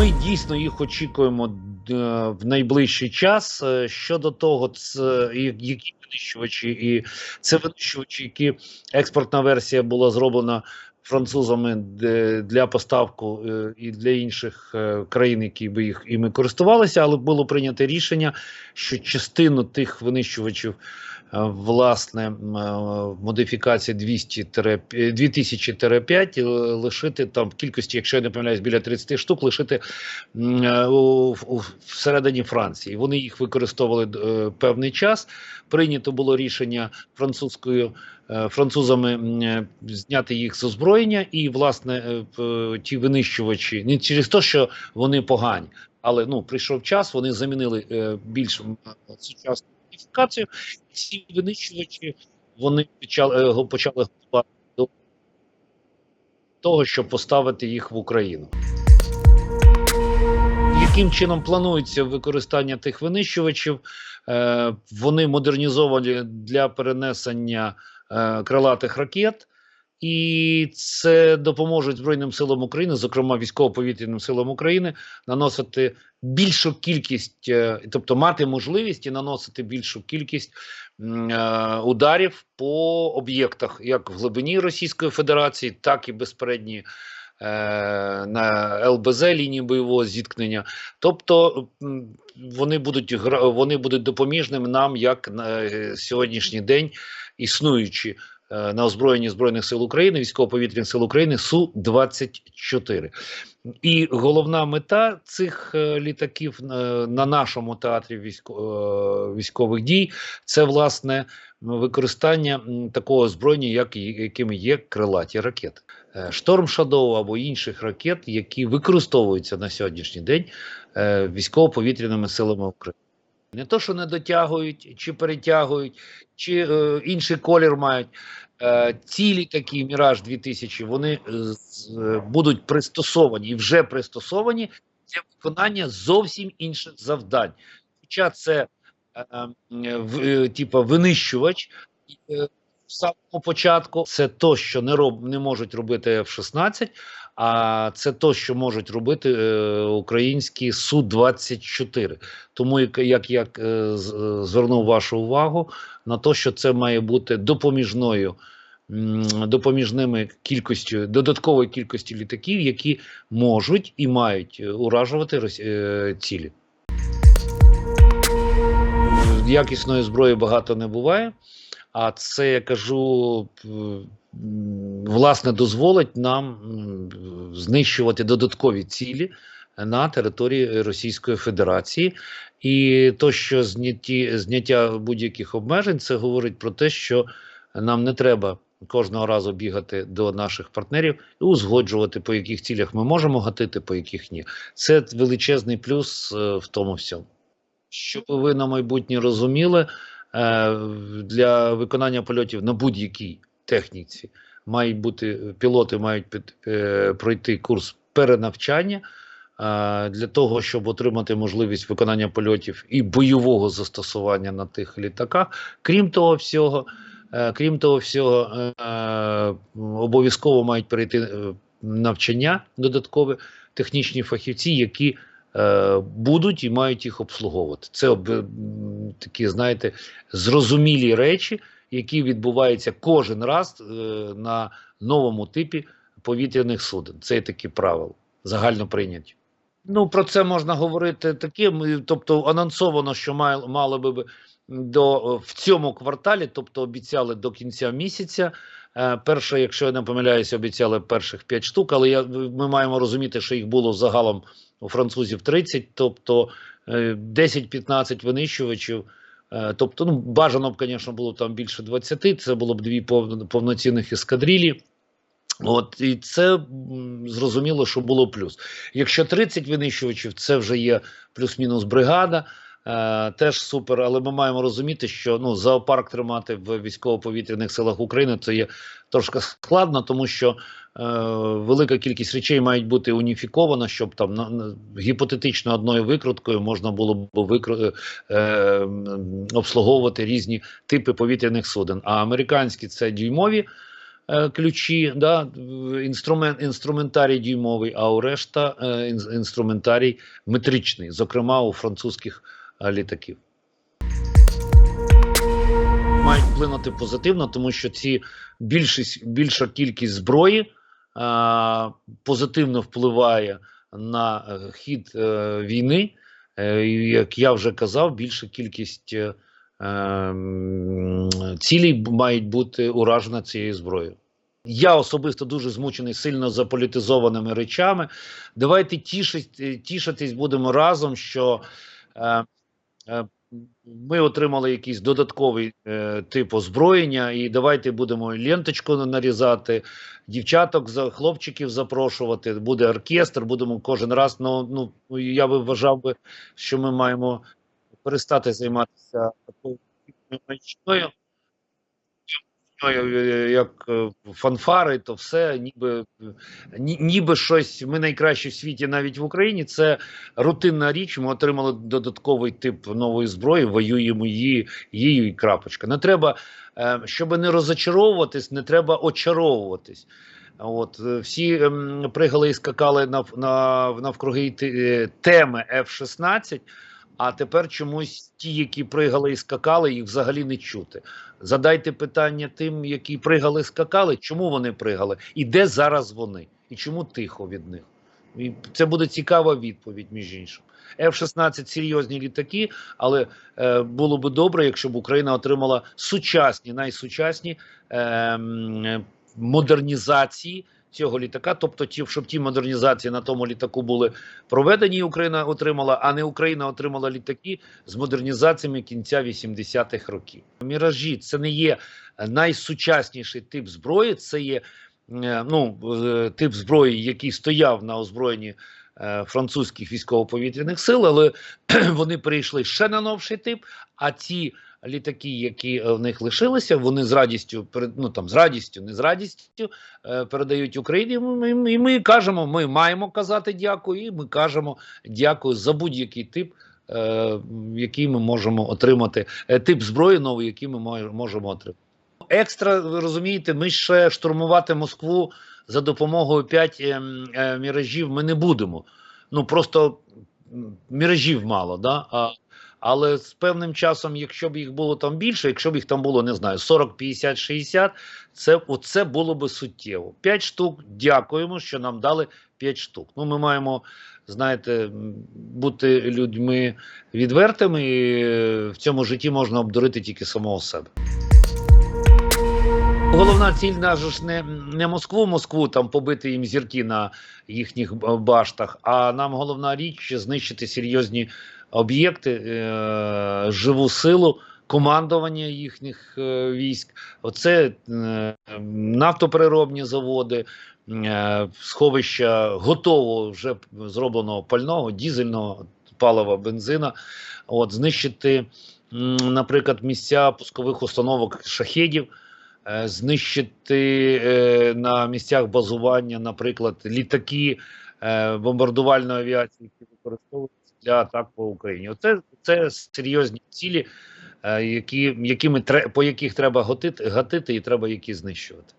Ми дійсно їх очікуємо е, в найближчий час. Е, Щодо того, це які винищувачі, і це винищувачі, які експортна версія була зроблена французами для поставку е, і для інших е, країн, які би їх іми користувалися, але було прийнято рішення, що частину тих винищувачів. Е, Власне, е, модифікація 200 2000-5 е, лишити там кількості, якщо я не помиляюсь, біля 30 штук, лишити у, у, всередині Франції. Вони їх використовували певний час. Прийнято було рішення французькою французами зняти їх з озброєння, і власне ті винищувачі не через те, що вони погані, але ну прийшов час. Вони замінили більш сучасну модифікацію. Ці винищувачі вони почали е, почали готувати до того, щоб поставити їх в Україну. Яким чином планується використання тих винищувачів? Е, вони модернізовані для перенесення е, крилатих ракет, і це допоможе Збройним силам України, зокрема військово-повітряним силам України, наносити більшу кількість, е, тобто мати можливість і наносити більшу кількість е, ударів по об'єктах, як в глибині Російської Федерації, так і безпередні е, на ЛБЗ лінії бойового зіткнення. Тобто вони будуть вони будуть допоміжними нам як на сьогоднішній день існуючі на озброєнні збройних сил України, військово-повітряних сил України су 24 І головна мета цих е, літаків е, на нашому театрі військо, е, військових дій це власне використання такого озброєння, як якими є крилаті ракети. Е, Шторм Шадоу або інших ракет, які використовуються на сьогоднішній день е, військово-повітряними силами України. Не то, що не дотягують, чи перетягують, чи е, інший колір мають. Е, ці літаки Міраж 2000 вони е, будуть пристосовані і вже пристосовані для виконання зовсім інших завдань. Хоча це е, в- е, типа винищувач. е, В самому початку це то, що не роб не можуть робити F-16, а це то, що можуть робити е, українські су 24 Тому як, як е, е, звернув вашу увагу на те, що це має бути допоміжною. Допоміжними кількістю додаткової кількості літаків, які можуть і мають уражувати е, цілі. Якісної зброї багато не буває, а це я кажу, власне, дозволить нам знищувати додаткові цілі на території Російської Федерації. І то, що зняті, зняття будь-яких обмежень, це говорить про те, що нам не треба кожного разу бігати до наших партнерів і узгоджувати, по яких цілях ми можемо гатити, по яких ні. Це величезний плюс е, в тому всьому. Щоб ви на майбутнє розуміли, е, для виконання польотів на будь-якій техніці мають бути пілоти мають під, е, пройти курс перенавчання е, для того, щоб отримати можливість виконання польотів і бойового застосування на тих літаках. Крім того всього, е, крім того всього, е, обов'язково мають перейти навчання додаткове технічні фахівці, які будуть і мають їх обслуговувати. Це такі, знаєте, зрозумілі речі, які відбуваються кожен раз е, на новому типі повітряних суден. Це є такі правила, загально прийняті. Ну, про це можна говорити таким, тобто анонсовано, що має, мало би до в цьому кварталі, тобто обіцяли до кінця місяця. Е, Перше, якщо я не помиляюся, обіцяли перших 5 штук, але я, ми маємо розуміти, що їх було загалом у французів 30, тобто е, 10-15 винищувачів. Е, Тобто, ну бажано б, звісно, було там більше 20, Це було б дві повноцінних ескадрилі. От і це зрозуміло, що було плюс. Якщо 30 винищувачів, це вже є плюс-мінус бригада. Е, теж супер, але ми маємо розуміти, що ну зоопарк тримати в військово-повітряних силах України це є трошки складно, тому що е, велика кількість речей мають бути уніфікована, щоб там на, на, гіпотетично одною викруткою можна було б викру, е, обслуговувати різні типи повітряних суден. А американські це дюймові е, ключі, да, інструмент, інструментарій дюймовий, а у решта е, інструментарій метричний, зокрема у французьких е, літаків. Мають вплинути позитивно, тому що ці більшість, більша кількість зброї е, позитивно впливає на е, хід е, війни. Е, як я вже казав, більша кількість е, цілей мають бути уражена цією зброєю. Я особисто дуже змучений сильно заполітизованими речами. Давайте тішить, тішитись будемо разом, що е, ми отримали якийсь додатковий е, тип озброєння, і давайте будемо ленточку нарізати, дівчаток хлопчиків запрошувати. Буде оркестр, будемо кожен раз. Ну, ну я би вважав би, що ми маємо перестати займатися такою як е, фанфари, то все, ніби, ні, ніби щось. Ми найкращі в світі навіть в Україні. Це рутинна річ. Ми отримали додатковий тип нової зброї, воюємо її, її і крапочка. Не треба, е, щоб не розочаровуватись, не треба очаровуватись. От е, всі ем, пригали і скакали нав, нав, навкруги теми F-16, а тепер чомусь ті, які пригали і скакали, їх взагалі не чути. Задайте питання тим, які пригали і скакали, чому вони пригали, і де зараз вони, і чому тихо від них. І це буде цікава відповідь, між іншим. F-16 серйозні літаки, але е, було би добре, якщо б Україна отримала сучасні, найсучасні е, модернізації цього літака. Тобто, ті, щоб ті модернізації на тому літаку були проведені, і Україна отримала, а не Україна отримала літаки з модернізаціями кінця 80-х років. Міражі це не є найсучасніший тип зброї, це є е, ну, е, тип зброї, який стояв на озброєнні французьких військово-повітряних сил, але вони перейшли ще на новший тип. А ці літаки, які е, в них лишилися, вони з радістю ну там з радістю, не з радістю е, передають Україні. І ми кажемо, ми маємо казати дякую, і ми кажемо дякую за будь-який тип. е, Який ми можемо отримати, е, тип зброї новий, який ми можемо отримати. Екстра, розумієте, ми ще штурмувати Москву за допомогою 5 ем, е, міражів ми не будемо. Ну просто міражів мало, да? А, але з певним часом, якщо б їх було там більше, якщо б їх там було, не знаю, 40, 50, 60, це, оце було би суттєво. 5 штук, дякуємо, що нам дали 5 штук. Ну, ми маємо, знаєте, бути людьми відвертими, і в цьому житті можна обдурити тільки самого себе. Головна ціль наша ж не, не Москву, Москву там побити їм зірки на їхніх баштах, а нам головна річ знищити серйозні об'єкти, е, живу силу, командування їхніх е, військ. Оце е, нафтопереробні заводи, е, сховища готового вже зробленого пального, дізельного палива, бензина. От знищити, наприклад, місця пускових установок шахедів. Е, знищити е, на місцях базування, наприклад, літаки е, бомбардувальної авіації, які використовуються для атак по Україні. Оце це серйозні цілі, які, якими по яких треба гатити, гатити і треба які знищувати.